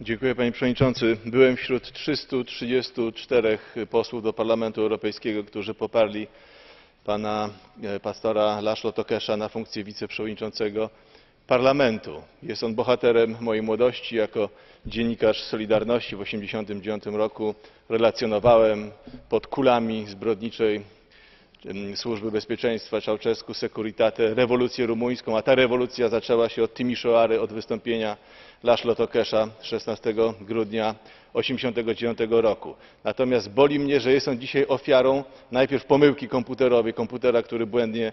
Dziękuję panie przewodniczący. Byłem wśród 334 posłów do Parlamentu Europejskiego, którzy poparli pana e, pastora Laszlo Tokesza na funkcję wiceprzewodniczącego Parlamentu. Jest on bohaterem mojej młodości. Jako dziennikarz Solidarności w 1989 roku relacjonowałem pod kulami zbrodniczej Służby Bezpieczeństwa Ceausescu Securitate rewolucję rumuńską, a ta rewolucja zaczęła się od Timișoary, od wystąpienia Laszlo Tokesza 16 grudnia 1989 roku. Natomiast boli mnie, że jest on dzisiaj ofiarą najpierw pomyłki komputerowej, komputera, który błędnie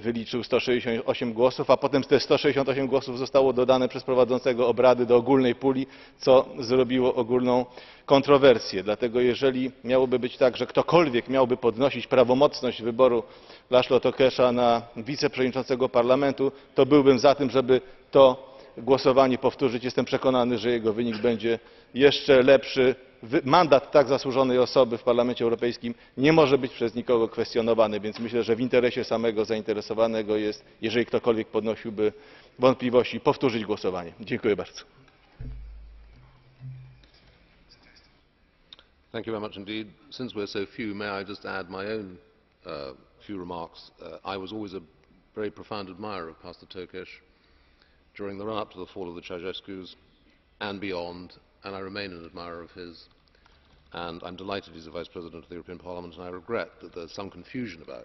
wyliczył 168 głosów, a potem te 168 głosów zostało dodane przez prowadzącego obrady do ogólnej puli, co zrobiło ogólną kontrowersję. Dlatego jeżeli miałoby być tak, że ktokolwiek miałby podnosić prawomocność wyboru Laszlo Tokesza na wiceprzewodniczącego parlamentu, to byłbym za tym, żeby to głosowanie powtórzyć. Jestem przekonany, że jego wynik będzie jeszcze lepszy. Mandat tak zasłużonej osoby w Parlamencie Europejskim nie może być przez nikogo kwestionowany, więc myślę, że w interesie samego zainteresowanego jest, jeżeli ktokolwiek podnosiłby wątpliwości, powtórzyć głosowanie. Dziękuję bardzo. Thank you very much indeed. Since we're so few, may I just add my own uh, few remarks. Uh, I was always a very profound admirer of Pastor Turkish during the run-up to the fall of the Ceausescus and beyond, and I remain an admirer of his. And I'm delighted he's a Vice President of the European Parliament, and I regret that there's some confusion about